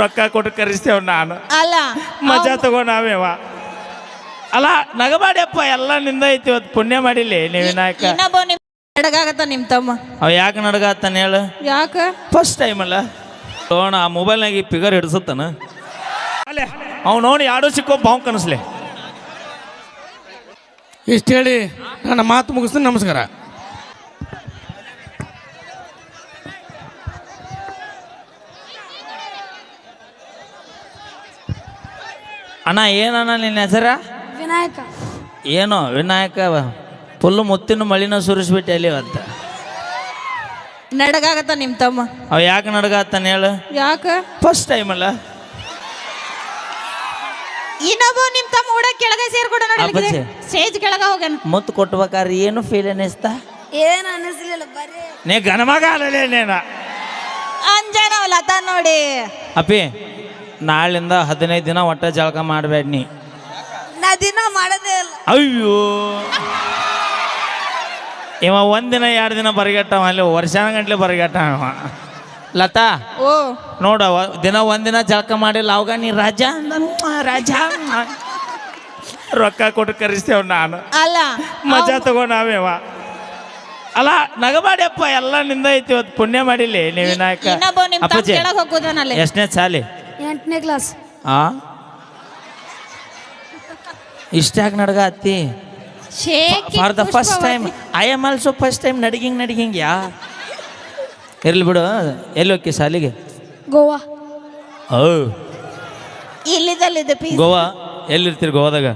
ರೊಕ್ಕ ಕೊಟ್ಟು ಕರೆಸ್ತೇವ್ ನಾನು. ಅಲ್ಲ ಮಜಾ ತಗೋ ನಾವೇವ? ಅಲ್ಲ ನಗಬಾಡ್ಯಪ್ಪ ಎಲ್ಲ ನಿಂದ ಐತಿ ಇವತ್ತು ಪುಣ್ಯ ಮಾಡಿಲಿ ನೀವು ವಿನಾಯಕ. ಇನ್ನೊಬ್ಬ ನಿಮ್ ನಡಗಾಗತ್ತ ನಿಮ್ ತಮ್ಮ. ಅವ ಯಾಕೆ ನಡಗಾತಾನ ಹೇಳು? ಯಾಕ? ಫಸ್ಟ್ ಟೈಮ್ ಅಲ್ಲ. ತಗೋಣ ಆ ಮೊಬೈಲ್ನಾಗ ಈ ಫಿಗರ್ ಹಿಡಿಸುತ್ತಾನ. ಅಲ್ಲೇ ಅವ್ನು ನೋಡಿ ಯಾಡೋ ಸಿಕ್ಕೋ ಬಾವು ಕನಸ್ಲೆ. ಇಷ್ಟು ಹೇಳಿ ನನ್ನ ಮಾತು ಮುಗಿಸ್ತೀನಿ ನಮಸ್ಕಾರ. ಅಣ್ಣ ಏನಣ್ಣ ನಿನ್ನ ಹೆಸರ? ವಿನಾಯಕ. ಏನೋ ವಿನಾಯಕ ಫುಲ್ಲು ಮುತ್ತಿನ ಮಳಿನ ಸುರಿಸ್ಬಿಟ್ಟೆ ಅಲ್ಲಿ ಅಂತ ನಡಗಾಗತ್ತ ನಿಮ್ ತಮ್ಮ. ಅವ ಯಾಕೆ ನಡಗಾತನ ಹೇಳು? ಯಾಕ? ಫಸ್ಟ್ ಟೈಮ್ ಅಲ್ಲ. ಇನ್ನೊಬ್ಬ ನಿಮ್ ತಮ್ಮ ಉಡ ಕೆಳಗೆ ಸೇರ್ಕೊಡ ಅಪ್ಪಚ್ಚಿ. ಸ್ಟೇಜ್ ಕೆಳಗ ಹೋಗ್ಯಾನ. ಮುತ್ತು ಕೊಟ್ಬೇಕಾದ್ರೆ ಏನು ಫೀಲ್ ಅನ್ನಿಸ್ತಾ? ಏನು ಅನಿಸ್ಲಿಲ್ಲ ಬರೀ. ನೀ ಘನಮಗ ಅಲ್ಲಲೇ ನೇನ. ಅಂಜನ ಲತಾ ನೋಡಿ. ಅಪ್ಪಿ ನಾಳಿಂದ ಹದಿನೈದು ದಿನ ಒಟ್ಟ ಜಳಕ ಮಾಡಬೇಡ ನೀ. ನಾ ದಿನ ಮಾಡದೇ ಇಲ್ಲ. ಅಯ್ಯೋ. ಇವ ಒಂದಿನ ಎರಡು ದಿನ ಬರಿಗಟ್ಟವ ಅಲ್ಲಿ ವರ್ಷಾನ ಗಂಟ್ಲೆ ಬರಿಗಟ್ಟ ಲತಾ ಓ. ನೋಡ ದಿನ ಒಂದಿನ ಜಳಕ ಮಾಡಿಲ್ಲ ಅವಾಗ ನೀ ರಾಜ ರಾಜ. ರೊಕ್ಕ ಕೊಟ್ಟು ಕರೆಸ್ತೇವ ನಾನು. ಅಲ್ಲ ಮಜಾ ತಗೊಂಡಾವೇವ ಅಲ್ಲ ನಗಬಾಡ್ಯಪ್ಪ ಎಲ್ಲ ನಿಂದ ಐತಿ ಇವತ್ತು ಪುಣ್ಯ ಮಾಡಿಲ್ಲ ನೀವು ವಿನಾಯಕ. ಅಪ್ಪಾಜಿ ಎಷ್ಟನೇ ಸಾಲಿ? ಎಂಟನೇ ಕ್ಲಾಸ್. ಆ? ಇಷ್ಟಾಗಿ ನಡ್ಗ ಅತ್ತಿ? Shaky for the first time I am also first time ನಡಿಗಿಂಗ್ ನಡಿಗಿಂಗ್ ಯಾ? ಇರ್ಲಿ ಬಿಡು ಎಲ್ಲಿ ಹೋಗಿ ಸಾಲಿಗೆ? ಗೋವಾ. ಓ ಇಲ್ಲಿದ್ದಲ್ಲಿದೆ ಪಿ ಗೋವಾ? ಎಲ್ಲಿರ್ತೀರಿ ಗೋವಾದಾಗ?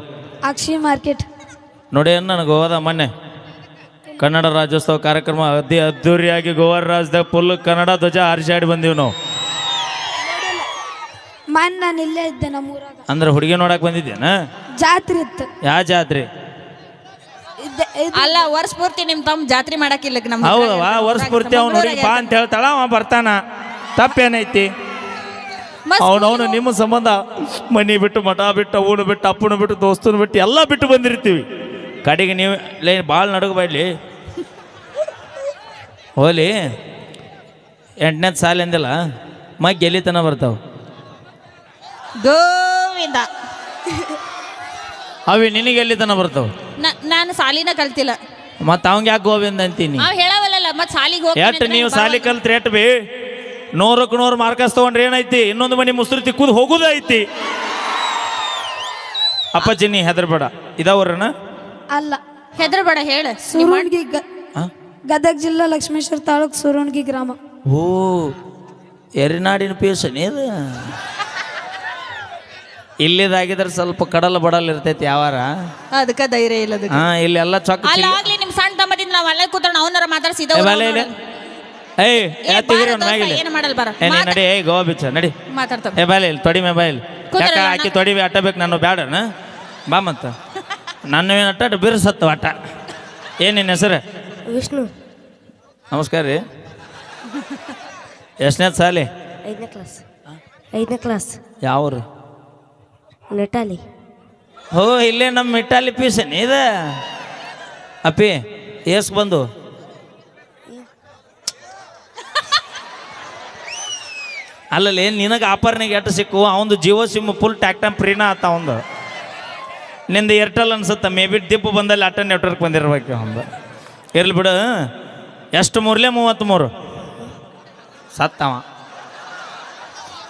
ಅಕ್ಷಿ ಮಾರ್ಕೆಟ್. ನೋಡಿ ನಾನು ಗೋವಾದ ಮೊನ್ನೆ. ಕನ್ನಡ ರಾಜ್ಯೋತ್ಸವ ಕಾರ್ಯಕ್ರಮ ಅತಿ ಅದ್ದೂರಿಯಾಗಿ ಗೋವಾ ರಾಜ್ಯದಾಗ ಫುಲ್ ಕನ್ನಡ ಧ್ವಜ ಹಾರಿಸಾಡಿ ಬಂದೀವಿ ನಾವು. ಮನ್ ನಾನು ಇಲ್ಲೇ ಇದ್ದೆ ನಮ್ಮೂರಾಗ. ಅಂದ್ರೆ ಹುಡುಗಿ ನೋಡಕ್ ಬಂದಿದ್ದೇನ ಜಾತ್ರೆ ಇತ್ತು. ಯಾವ ಜಾತ್ರೆ? ಇದ್ದೆ ಇದು ಅಲ್ಲ ವರ್ಷ ಪೂರ್ತಿ ನಿಮ್ ತಮ್ಮ ಜಾತ್ರೆ ಮಾಡಕ್ಕಿಲ್ಲ ನಮ್ ಹೌದವಾ ವರ್ಷ ಪೂರ್ತಿ ಅವ್ನ ಹುಡುಗಿ ಬಾ ಅಂತ ಹೇಳ್ತಾಳ ಅವ ಬರ್ತಾನ. ತಪ್ಪೇನೈತಿ? ಅವನವನು ನಿಮ್ಮ ಸಂಬಂಧ ಮನಿ ಬಿಟ್ಟು ಮಠ ಬಿಟ್ಟು ಅವನು ಬಿಟ್ಟು ಅಪ್ಪನ ಬಿಟ್ಟು ದೋಸ್ತನ ಬಿಟ್ಟು ಎಲ್ಲ ಬಿಟ್ಟು ಬಂದಿರ್ತೀವಿ. ಕಡೆಗೆ ನೀವು ಲೇ ಭಾಳ ನಡಗಬೇಡ್ಲಿ ಹೋಲಿ. ಎಂಟನೇದು ಸಾಲ ಎಂದಿಲ್ಲ ಮಗ್ ಗೆಲ್ಲಿತನ ಬರ್ತಾವ. ಗೋವಿಂದ. ಅವಿ ನಿನಗೆ ಎಲ್ಲಿತನ ಬರ್ತಾವ? ಬರ್ತವ ನಾನು ಸಾಲಿನ ಕಲ್ತಿಲ್ಲ. ಮತ್ತ ಅವಂಗ ಯಾಕೆ ಗೋವಿಂದ ಅಂತೀನಿ? ಅವ್ ಹೇಳವಲ್ಲ ಮತ್ ಸಾಲಿಗೆ ಹೋಗಿ ಎಟ್ ನೀವು ಸಾಲಿ ಕಲ್ತ್ರಿ ಎಟ್ ಬಿ? ನೂರಕ್ಕೆ ನೂರು ಮಾರ್ಕಸ್ ತಗೊಂಡ್ರೆ ಏನೈತಿ? ಇನ್ನೊಂದು ಮನೆ ಮುಸುರು ತಿಕ್ಕುದು ಹೋಗುದೈತಿ ಐತಿ. ಅಪ್ಪಾಜಿ ನೀ ಹೆದರ್ಬೇಡ. ಇದಾವ್ರಣ ಅಲ್ಲ. ಹೆದರ್ಬೇಡ ಹೇಳ. ಸುರುಣ್ಗಿ ಗ ಗದಗ ಜಿಲ್ಲಾ ಲಕ್ಷ್ಮೇಶ್ವರ ತಾಲೂಕ್ ಸುರುಣ್ಗಿ ಗ್ರಾಮ. ಓ ಎರಿನಾಡಿನ ಪೇಸನ್ ಇದು ಇಲ್ಲಿದಾಗಿದ್ರೆ ಸ್ವಲ್ಪ ಕಡಲ ಬಡಲ್ ಇರ್ತೈತಿ ಯಾವಾರ? ಅದಕ್ಕೆ ಧೈರ್ಯ ಇಲ್ಲ ಅದಕ್ಕೆ. ಹಾ ಇಲ್ಲಿ ಎಲ್ಲ ಚೊಕ್ಕ ಅಲ್ಲ ಚಿಲ್ಲಿ- ಆಗ್ಲಿ ನಿಮ್ ಸಣ್ಣ ತಮ್ಮದಿಂದ ನಾವು ಅಲ್ಲೇ ಕೂತ್ರ ಅವನರ ಮಾತಾಡ್ಸಿದ ಏ, ಬಾಲೆ ಇಲ್ಲಿ. ಏಯ್ ಮಾಡಲ್ ಬರ? ಏ ನೀ ನಡಿ ಏಯ್ ಗೋವಾ ಬಿಚ್ಚ ನಡಿ. ಮಾತಾಡ್ತಾವ. ಏ ಬಾಲೆ ಇಲ್ಲಿ ತೊಡಿ ಮೇ ಬಾಯಿಲ್ ಯಾಕ ಅಣ್ಣ. ಆಕಿ ತೊಡಿವಿ ಅಟ್ಟ ಬೇಕು ನಾನು ಬ್ಯಾಡನ ಬಾ ಮತ್ತ. ನನ್ನ ಏನು ಅಟ್ಟ ಬಿರ್ಸತ್ತು ಅಟ್ಟ. ಏನು ನಿನ್ನ ಹೆಸರು? ವಿಷ್ಣು. ನಮಸ್ಕಾರ ರೀ. ಎಷ್ಟನೇ ಸಾಲಿ? ಐದನೇ ಕ್ಲಾಸ್. ಐದನೇ ಕ್ಲಾಸ್. ಯಾವ್ರು? ನೆಟಾಲಿ ಹೋ, ಇಲ್ಲೇ ನಮ್ಮ ಮಿಠಾಲಿ ಪೀಸ್ ಇದು? ಅಪ್ಪಿ ಎಸ್ ಬಂದು. ಅಲ್ಲಲ್ಲಿ ನಿನಗೆ ಆಪರ್ನಿಗೆ ಎಟ್ಟು ಸಿಕ್ಕು? ಅವಂದು ಜಿಯೋ ಸಿಮ್ ಫುಲ್ ಟ್ಯಾಕ್ಟಮ್ ಫ್ರೀನ ಆತ ಅವಂದು. ನಿಂದು ಏರ್ಟೆಲ್ ಅನ್ಸುತ್ತೆ ಮೇ ಬಿ ದಿಪ್ಪು ಬಂದಲ್ಲಿ ಅಟ್ಟ ನೆಟ್ವರ್ಕ್ ಬಂದಿರ್ಬೇಕು ಅವಂದು. ಇರ್ಲಿ ಬಿಡು ಎಷ್ಟು ಮೂರ್ಲೆ? ಮೂವತ್ತ್ಮೂರು ಸತ್ತವ.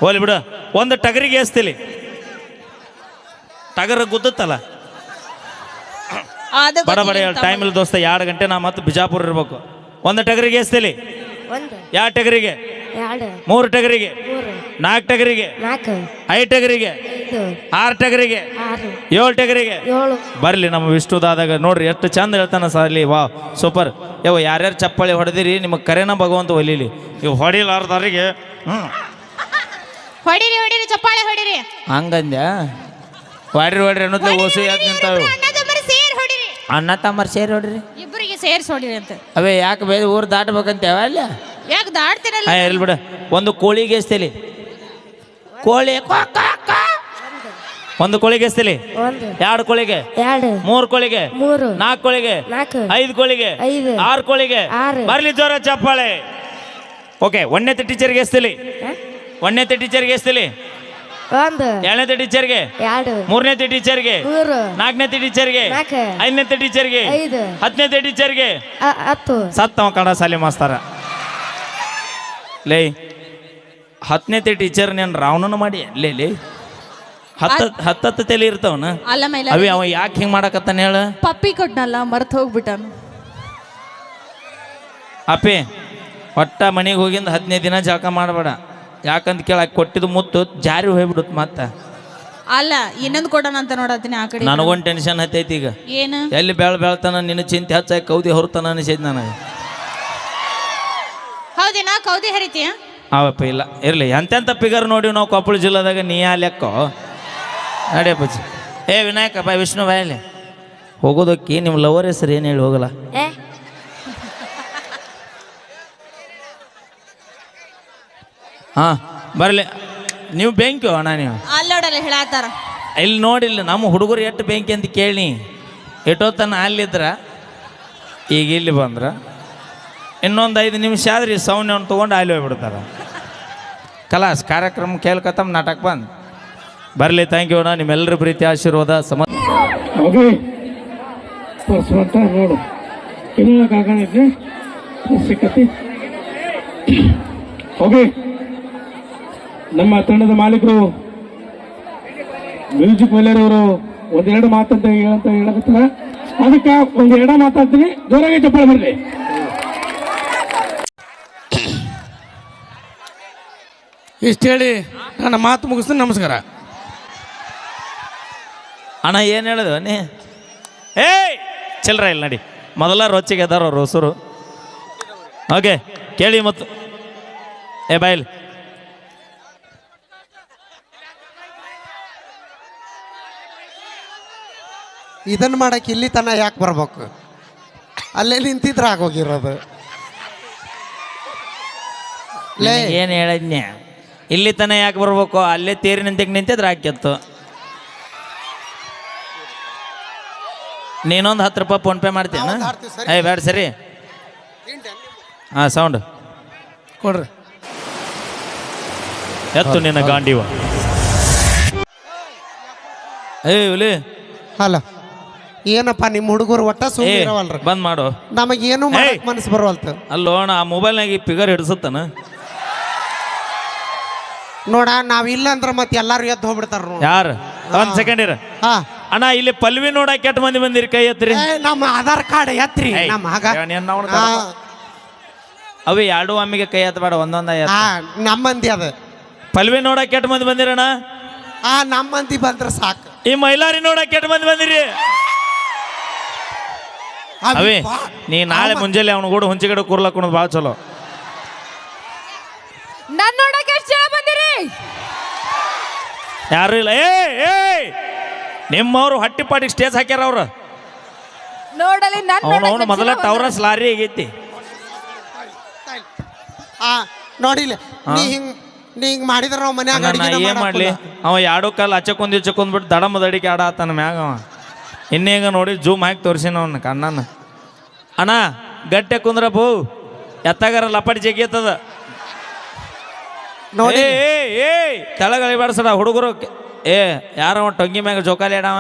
ಹೋಲಿ ಬಿಡು, ಒಂದು ಟಗರಿಗೆ ಏಸ್ತಿಲಿ. ಟಗರ ಗುದ್ದತ್ತಲ್ಲ ಅದು ಬಡ ಬಡ ಟೈಮ್ ಇಲ್ಲ ದೋಸ್ತ ಎರಡು ಗಂಟೆ ನಾ ಮತ್ತೆ ಬಿಜಾಪುರ ಇರ್ಬೇಕು. ಒಂದು ಟಗರಿಗೆ ಎಸ್ತಿಲಿ ಒಂದು. ಎರಡು ಟಗರಿಗೆ? ಎರಡು. ಮೂರು ಟಗರಿಗೆ? ಮೂರು. ನಾಲ್ಕು ಟಗರಿಗೆ? ನಾಲ್ಕು. ಐದು ಟಗರಿಗೆ? ಐದು. ಆರು ಟಗರಿಗೆ? ಆರು. ಏಳು ಟಗರಿಗೆ? ಏಳು. ಬರಲಿ ನಮ್ಮ ವಿಷ್ಣುದಾದಾಗ ನೋಡ್ರಿ ಎಷ್ಟು ಚಂದ ಹೇಳ್ತಾನ ಸಾಲಿ ವಾ ಸೂಪರ್. ಯವ ಯಾರ್ಯಾರು ಚಪ್ಪಾಳಿ ಹೊಡೆದಿರಿ? ನಿಮಗೆ ಕರೆನ ಭಗವಂತ ಒಲಿಲಿ. ಇವು ಹೊಡಿಲಾರ್ದವ್ರಿಗೆ ಹ್ಞೂ ಹೊಡಿರಿ ಹೊಡಿರಿ ಚಪ್ಪಾಳೆ ಹೊಡಿರಿ. ಹಂಗಂದ್ಯಾ? ಹೊಡ್ರಿ ಹೊಡ್ರಿ ಅನ್ನೋದ್ಲೆ ಓಸು ಯಾಕೆ ನಿಂತಾವೆ? ಅಣ್ಣ ತಮ್ಮರ್ ಸೇರ್ ಹೊಡಿರಿ. ಇಬ್ಬರಿಗೆ ಸೇರ್ಸಿ ಹೊಡಿರಿ ಅಂತ. ಅವೇ ಯಾಕೆ ಬೇರೆ ಊರು ದಾಟ್ಬೇಕಂತೇವ ಅಲ್ಲ? ಯಾಕೆ ಹಾಂ ಇರ್ಲಿ ಬಿಡ. ಒಂದು ಕೋಳಿಗೆ ಎಸ್ತೇಲಿ ಕೋಳಿ. ಒಂದು ಕೋಳಿಗೆ ಎಸ್ತೇಲಿ ಒಂದು. ಎರಡು ಕೋಳಿಗೆ. ಎರಡು. ಮೂರು ಕೋಳಿಗೆ. ಮೂರು. ನಾಲ್ಕು ಕೋಳಿಗೆ. ನಾಲ್ಕು. ಐದು ಕೋಳಿಗೆ. ಐದು. ಆರು ಕೋಳಿಗೆ. ಆರು. ಬರ್ಲಿ ಜೋರ ಚಪ್ಪಾಳೆ. ಓಕೆ ಒಂದನೇ ಟೀಚರ್ಗೆ ಎಸ್ತೇಲಿ ಒಂದನೇ ಟೀಚರ್ಗೆ ಎಸ್ತಿಲಿ ಒಂದು. ಎರಡನೇ ಟೀಚರ್ಗೆ. ಎರಡು. ಮೂರನೇ ಟೀಚರ್ಗೆ. ಮೂರು. ನಾಲ್ಕನೇ ಟೀಚರ್ಗೆ. ನಾಲ್ಕು. ಐದನೇ ಟೀಚರ್ಗೆ. ಐದು. ಹತ್ತನೇ ಟೀಚರ್ಗೆ. ಅ- ಹತ್ತು. ಸತ್ತವ ಕನ್ನಡ ಶಾಲೆ ಮಾಸ್ತಾರ. ಲೇ ಹತ್ತನೇ ಟೀಚರ್ ನೀನು ರಾವಣನ ಮಾಡಿ. ಲೇ ಲೇ. ಹತ್ತ ಹತ್ತತ್ತು ತಲೆ ಇರ್ತಾವನ? ಅಲ್ಲ ಮೈಲ ಅವಿ ಅವ ಯಾಕೆ ಹಿಂಗೆ ಮಾಡಕತ್ತಾನ ಹೇಳ? ಪಪ್ಪಿ ಕೊಟ್ನಲ್ಲ ಮರ್ತ ಹೋಗ್ಬಿಟ್ಟನು. ಅಪ್ಪಿ ಒಟ್ಟ ಮನೆಗೆ ಹೋಗಿಂದ ಹದಿನೈದು ದಿನ ಜಳಕ ಮಾಡಬೇಡ. ಯಾಕಂತ ಕೇಳಕ್ಕೆ ಕೊಟ್ಟಿದ್ದು ಮುತ್ತು ಜಾರಿ ಹೋಗ್ಬಿಡುತ್ತೆ ಮತ್ತೆ. ಅಲ್ಲ ಇನ್ನೊಂದು ಕೊಡೋಣ ಅಂತ ನೋಡತ್ತೀನಿ ಆ ಕಡೆ. ನನಗೊಂದು ಟೆನ್ಷನ್ ಹತ್ತೈತಿ ಈಗ. ಏನು? ಎಲ್ಲಿ ಬೆಳ ಬೆಳ್ತಾನ ನಿನ್ನ ಚಿಂತೆ ಹೆಚ್ಚಾಗಿ ಕೌದಿ ಹೊರತಾನ ಅನಿಸೈತಿ ನನಗೆ. ಹೌದೇನಾ? ಕೌದಿ ಹರಿತೀಯ? ಅವಪ್ಪ ಇಲ್ಲ. ಇರಲಿ ಎಂತೆಂಥ ಫಿಗರ್ ನೋಡಿ ನಾವು ಕೊಪ್ಪಳ ಜಿಲ್ಲಾದಾಗ ನೀ ಆ ಲೆಕ್ಕೋ. ನಡೆಯಪ್ಪ ಏ ವಿನಾಯಕಪ್ಪ ಬಾಯ್ ವಿಷ್ಣು ಬಾಯಲ್ಲಿ ಹೋಗೋದಕ್ಕೆ ನಿಮ್ಮ ಲವರ್ ಹೆಸರು ಏನು ಹೇಳಿ ಹೋಗಲ್ಲ? ಏ ಹಾಂ ಬರಲಿ. ನೀವು ಬೆಂಕಿ ಅಣ್ಣ ನೀವು. ಅಲ್ಲಿ ನೋಡಲ್ಲ ಹೇಳತ್ತಾರ ಇಲ್ಲಿ ನೋಡಿಲ್ಲ ನಮ್ಮ ಹುಡುಗರು ಎಷ್ಟು ಬೆಂಕಿ ಅಂತ ಕೇಳಿ. ಎಷ್ಟೊತ್ತನ ಅಲ್ಲಿದ್ರ. ಈಗ ಇಲ್ಲಿ ಬಂದ್ರ. ಇನ್ನೊಂದು ಐದು ನಿಮಿಷ ಆದ್ರೆ ಈ ಸೌನ್ಯವನ್ನು ತೊಗೊಂಡು ಅಲ್ಲಿ ಹೋಗ್ಬಿಡ್ತಾರೆ. ಕಲಾಸ್ ಕಾರ್ಯಕ್ರಮ ಕೇಳ್ಕತ್ತಮ್ಮ ನಾಟಕ ಬಂದ್. ಬರಲಿ ಥ್ಯಾಂಕ್ ಯು ಅಣ್ಣ. ನಿಮ್ಮೆಲ್ಲರ ಪ್ರೀತಿ ಆಶೀರ್ವಾದ ಸಮ ನೋಡು. ನಮ್ಮ ತಂಡದ ಮಾಲೀಕರು ಮ್ಯೂಸಿಕ್ ವೈಲರ್ ಅವರು ಒಂದೆರಡು ಮಾತಂತ ಹೇಳಂತ ಹೇಳಕತ್ತಾರ ಅದಕ್ಕೆ ಒಂದೆರಡು ಮಾತಾಡ್ತೀನಿ. ಜೋರಾಗಿ ಚಪ್ಪಾಳೆ ಬರ್ಲಿ ಇಷ್ಟು ಹೇಳಿ ನನ್ನ ಮಾತು ಮುಗಿಸ್ತೀನಿ. ನಮಸ್ಕಾರ. ಅಣ್ಣ ಏನು ಹೇಳಿದ? ನೀ ಏಯ್! ಚಿಲ್ರ ಇಲ್ಲ ನಡಿ. ಮೊದಲ ರೊಚ್ಚಿಗೆ ಅದಾರ ಅವ್ರ ಹೊಸರು ಓಕೆ ಕೇಳಿ ಮತ್ತು. ಏ ಬಾಯ್ಲಿ ಇದನ್ನ ಮಾಡಕ್ಕೆ ಇಲ್ಲಿ ತನ ಯಾಕೆ ಬರ್ಬೇಕು? ಅಲ್ಲೇ ನಿಂತಿದ್ರೆ ಆಗೋಗಿರೋದು. ಲೇ. ಏನು ಹೇಳಿದ್ನ್ಯ? ಇಲ್ಲಿ ತನ ಯಾಕೆ ಬರ್ಬೇಕು? ಅಲ್ಲೇ ತೇರಿ ನಿಂತಕ್ಕೆ ನಿಂತಿದ್ರೆ ಆಕೆತ್ತು ನೀನೊಂದು ಹತ್ತು ರೂಪಾಯಿ ಫೋನ್ಪೇ ಮಾಡ್ತೀನಿ. ಏಯ್ ಬೇಡ ಸರಿ. ಹಾಂ ಸೌಂಡ್ ಕೊಡ್ರಿ. ಎತ್ತು ನಿನ್ನ ಗಾಂಡಿವ. ಏ ಹುಲಿ. ಅಲ್ಲ ಏನಪ್ಪ ನಿಮ್ಮ ಹುಡುಗರು ಒಟ್ಟ ಏ ಬಂದ್ ಮಾಡು. ನಮಗೇನು ಮಾಡಕ್ ಮನಸ್ಸು ಬರವಲ್ತು? ಅಲ್ಲೋ ಅಣ್ಣ ಆ ಮೊಬೈಲ್ನಾಗ ಈ ಫಿಗರ್ ಹಿಡಿಸುತ್ತಾನ? ನೋಡ ನಾವಿಲ್ಲ ಅಂದ್ರೆ ಮತ್ತೆ ಎಲ್ಲಾರು ಎದ್ದು ಹೋಗ್ಬಿಡ್ತಾರ ನೋಡ. ಯಾರು? ಒಂದ್ ಸೆಕೆಂಡ್ ಇರ. ಹಾ. ಅಣ್ಣ ಇಲ್ಲಿ ಪಲ್ವಿ ನೋಡಕ್ ಕೆಟ್ಟ ಮಂದಿ ಬಂದಿರಿ ಕೈ ಎತ್ತಿರಿ. ಏ, ನಮ್ಮ ಆಧಾರ್ ಕಾರ್ಡ್ ಎತ್ರಿ ಏಯ್, ನಮ್ಮ ಆಗ ಏನ್ ಏನ್ ಅವ್ನ ಹಾ, ಅವಿ ಎರಡು ಒಮ್ಮಿಗೆ ಕೈ ಎತ್ತಬೇಡ ಒಂದೊಂದ ಎತ್ತ. ಹಾ ನಮ್ಮ ಮಂದಿ ಅದ. ಪಲ್ವಿ ನೋಡಕ್ ಕೆಟ್ಟ ಮಂದಿ ಬಂದಿರಣ್ಣ? ಆ ನಮ್ಮ ಮಂದಿ ಬಂದ್ರೆ ಸಾಕು. ಈ ಮೈಲಾರಿ ನೋಡಕ್ ಕೆಟ್ಟ ಮಂದಿ ಬಂದಿರಿ. ಅವಿ ನೀ ನಾಳೆ ಮುಂಜಾನೆ ಅವನ ಕೂಡ ಹುಂಚಿಗಡೆ ಕೂರ್ಲಕ್ ಕುಣದ್ ಭಾಳ ಚಲೋ. ನನ್ ನೋಡಕ್ಕೆ ಎಷ್ಟು ಜನ ಬಂದಿರಿ? ಯಾರು ಇಲ್ಲ? ಏ ಏ! ನಿಮ್ಮವರು ಹಟ್ಟಿಪಾಟಿಗೆ ಸ್ಟೇಜ್ ಹಾಕ್ಯಾರ ಅವ್ರು. ನೋಡಲಿ ನನ್ ಅವನು ಅವನು ಮೊದಲ ಟವರಸ್ ಲಾರಿ ಆಗೈತಿ. ಆ ನೋಡಿಲ್ಲ ನೀ ಹಿಂಗ್ ನೀ ಹಿಂಗ್ ಮಾಡಿದ್ರೆ ನಾವು ಮನ್ಯಾಗ ಅಡಿಗೆ ಏನ್ ಮಾಡ್ಲಿ? ಅವ ಎರಡು ಕಾಲ ಹಚ್ಚಕೊಂದ್ ಇಚ್ಚಕೊಂದ್ ಬಿಟ್ಟು ದಡಮ ದಡಿಕೆ ಆಡ ಆತನ ಮ್ಯಾಗ ಅವ. ಇನ್ನೀಗ ನೋಡಿ ಜೂಮ್ ಹಾಕಿ ತೋರಿಸಿನ ಅವನ ಕಣ್ಣನ ಅಣ್ಣ ಗಟ್ಟೆ ಕುಂದ್ರ ಬೋ ಎತ್ತಾಗಾರ ಲಪಾಟಿ ಜಗ್ಗಿತ್ತದ ನೋಡಿ. ಏ ಏ ತೆಳಗಳಿಬಾಡ್ಸಡ ಹುಡುಗರು. ಏ ಯಾರವ ಟೊಂಗಿ ಮ್ಯಾಗ ಜೋಕಾಲಿ ಅಡವ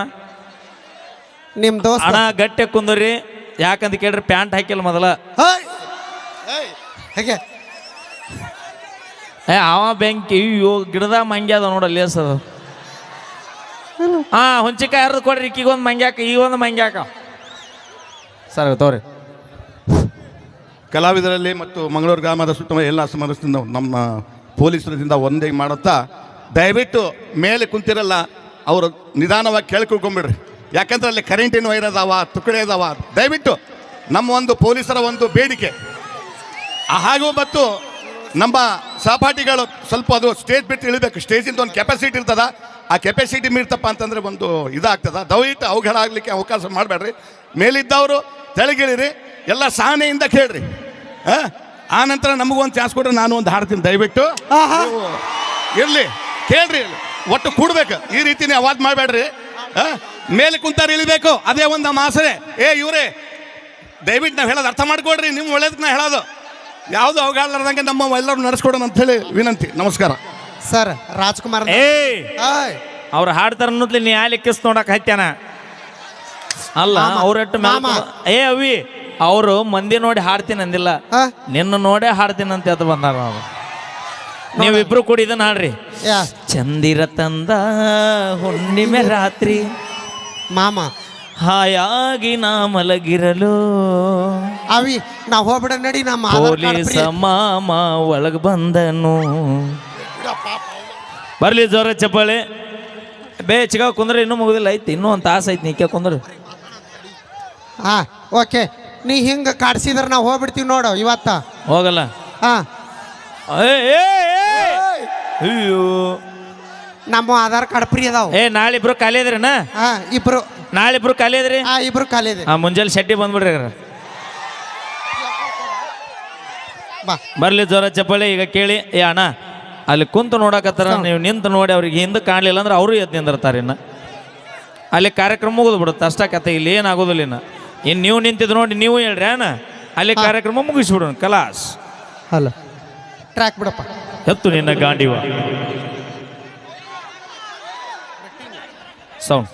ನಿಮ್ ದೋಸ್ತ. ಅಣ್ಣ ಗಟ್ಟೆ ಕುಂದ್ರಿ. ಯಾಕಂತ ಕೇಳ್ರಿ ಪ್ಯಾಂಟ್ ಹಾಕಿಲ್ಲ ಮೊದಲ. ಹೇಯ್! ಹೇಯ್! ಹೇಗೆ? ಏ ಅವ ಬೆಂಕಿ ಅಯ್ಯೋ ಗಿಡದ ಮಂಗ್ಯಾದ ನೋಡ ಲೇಸ್ ಅದು ಹಾ ಹುಂಚಿಕಾಯಿ ಹರಿದು ಕೊಡ್ರಿ ಈಕಿಗೊಂದು ಮಂಗ್ಯಾಕ ಈ ಒಂದು ಮಂಗ್ಯಾಕ. ಸರ್ ತೋರಿ ಕಲಾವಿದರಲ್ಲಿ ಮತ್ತು ಮಂಗಳೂರು ಗ್ರಾಮದ ಸುತ್ತಮುತ್ತ ಎಲ್ಲ ಸಮರಸದಿಂದ ನಮ್ಮ ಪೊಲೀಸರಿಂದ ಒಂದೇ ಮಾಡುತ್ತಾ ದಯವಿಟ್ಟು ಮೇಲೆ ಕುಂತಿರಲ್ಲ ಅವರು ನಿಧಾನವಾಗಿ ಕೇಳ್ಕೊಳ್ಕೊಂಬಿಡ್ರಿ. ಯಾಕಂದ್ರೆ ಅಲ್ಲಿ ಕರೆಂಟಿನ ವೈರ್ ಅದಾವ ತುಕಡೆ ಅದಾವ. ದಯವಿಟ್ಟು ನಮ್ಮ ಒಂದು ಪೊಲೀಸರ ಒಂದು ಬೇಡಿಕೆ. ಹಾಗೂ ಮತ್ತು ನಮ್ಮ ಸಹಪಾಠಿಗಳು ಸ್ವಲ್ಪ ಅದು ಸ್ಟೇಜ್ ಬಿಟ್ಟು ಇಳಿಬೇಕು. ಸ್ಟೇಜಿಂದ ಒಂದು ಕೆಪಾಸಿಟಿ ಇರ್ತದ. ಆ ಕೆಪಾಸಿಟಿ ಮೀರ್ತಪ್ಪ ಅಂತಂದ್ರೆ ಒಂದು ಇದಾಗ್ತದ. ದಯವಿಟ್ಟು ಅವಘಡ ಆಗಲಿಕ್ಕೆ ಅವಕಾಶ ಮಾಡಬೇಡ್ರಿ. ಮೇಲಿದ್ದವರು ತೆಳಗಿಳಿರಿ ಎಲ್ಲ ಸಹನೆಯಿಂದ ಕೇಳ್ರಿ. ಆ? ಆ ನಂತರ ನಮಗೊಂದು ಚಾನ್ಸ್ ಕೊಟ್ಟರೆ ನಾನು ಒಂದು ಹಾಡ್ತೀನಿ ದಯವಿಟ್ಟು. ಇರ್ಲಿ ಕೇಳ್ರಿ ಒಟ್ಟು ಕೂಡ್ಬೇಕು. ಈ ರೀತಿನೇ ಅವಾಜ್ ಮಾಡಬೇಡ್ರಿ. ಮೇಲೆ ಕುಂತಾರೆ ಇಳಿಬೇಕು ಅದೇ ಒಂದು ನಮ್ಮ ಆಸರೆ. ಏ ಇವರೇ ದಯವಿಟ್ಟು ನಾವು ಹೇಳೋದು ಅರ್ಥ ಮಾಡ್ಕೊಡ್ರಿ ನಿಮ್ಮ ಒಳ್ಳೇದಕ್ಕೆ ನಾ ಹೇಳೋದು. ಯಾವುದು ಅವಘಾಡ್ಲಾರ್ದಂಗೆ ನಮ್ಮ ಎಲ್ಲರೂ ನಡೆಸ್ಕೊಡೋಣ ಅಂತ ಹೇಳಿ ವಿನಂತಿ ನಮಸ್ಕಾರ. ಸರ್ ರಾಜ್ಕುಮಾರ್ ಏ. ಅವ್ರು ಹಾಡ್ತಾರ ಅನ್ನೋದ್ಲಿ ನೀ ಯಾಲಿ ಕಿಸ್ ನೋಡಕ್ ಹತ್ಯಾನ? ಅಲ್ಲ ಅವ್ರಟ್ಟು ಮಾಮ. ಏ ಅವಿ ಅವರು ಮಂದಿ ನೋಡಿ ಹಾಡ್ತೀನಿ ಅಂದಿಲ್ಲ. ನಿನ್ನ ನೋಡೇ ಹಾಡ್ತೀನಿ ಅಂತ ಅದು ಬಂದಾರ ಅವರು. ನೀವಿಬ್ರು ಕೂಡಿ ಇದನ್ನ ಹಾಡ್ರಿ. ಚಂದಿರ ತಂದ ಹುಣ್ಣಿಮೆ ರಾತ್ರಿ. ಮಾಮ. ಹಾಯಾಗಿ ನಾ ಮಲಗಿರಲು. ಅವಿ ನಾ ಹೋಗ್ಬಿಡ ನಡಿ ನಮ್ಮ ಪೊಲೀಸ. ಮಾಮ ಒಳಗ್ ಬಂದನು. ಬರ್ಲಿ ಜೋರ ಚಪ್ಪಾಳೆ. ಬೇ ಚಿಗ ಕುಂದ್ರೆ ಇನ್ನೂ ಮುಗಿದಿಲ್ಲ ಐತಿ ಇನ್ನೂ ಒಂದು ತಾಸು ಐತಿ ನೀಕೆ ಕುಂದ್ರೆ. ಹಾ ಓಕೆ. ನೀ ಹಿಂಗ ಕಾಡ್ಸಿದ್ರೆ ನಾವು ಹೋಗ್ಬಿಡ್ತೀವಿ ನೋಡು ಇವತ್ತ. ಹೋಗಲ್ಲ. ಹಾ. ಅಯ್ಯೋ. ನಮ್ಮ ಆಧಾರ್ ಕಾರ್ಡ್ ಫ್ರೀ ಅದಾವ. ಏ ನಾಳಿಬ್ರು ಖಾಲಿ ಇದ್ರಿನ ಹಾ ಇಬ್ರು. ನಾಳಿಬ್ರು ಖಾಲಿ ಇದ್ರಿ ಹಾ ಇಬ್ರು ಖಾಲಿ ಇದೆ ಆ ಮುಂಜಾನೆ ಶೆಟ್ಟಿ ಬಂದ್ಬಿಡ್ರಿ. ಬಾ. ಬರ್ಲಿ ಜೋರ ಚಪ್ಪಾಳೆ ಈಗ ಕೇಳಿ. ಏ ಅಣ್ಣ ಅಲ್ಲಿ ಕುಂತು ನೋಡಕತ್ತಾರ ನೀವು ನಿಂತು ನೋಡಿ ಅವ್ರಿಗೆ ಹಿಂದೆ ಕಾಣಲಿಲ್ಲ ಅಂದ್ರೆ ಅವರು ಎದ್ದು ನಿಂದಿರ್ತಾರೆ ಇನ್ನು. ಅಲ್ಲಿ ಕಾರ್ಯಕ್ರಮ ಮುಗಿದು ಬಿಡುತ್ತೆ ಅಷ್ಟ ಕತೆ ಇಲ್ಲಿ ಏನಾಗೋದಿಲ್ಲ ಇನ್ನು. ಇನ್ನು ನೀವು ನಿಂತಿದ್ದು ನೋಡಿ ನೀವು ಹೇಳ್ರಿ ಏನ? ಅಲ್ಲಿ ಕಾರ್ಯಕ್ರಮ ಮುಗಿಸ್ಬಿಡೋಣ ಕಲಾಸ್. ಹಲೋ ಟ್ರ್ಯಾಕ್ ಬಿಡಪ್ಪ. ಎತ್ತು ನಿನ್ನ ಗಾಂಡಿವ. ಸೌಂಡ್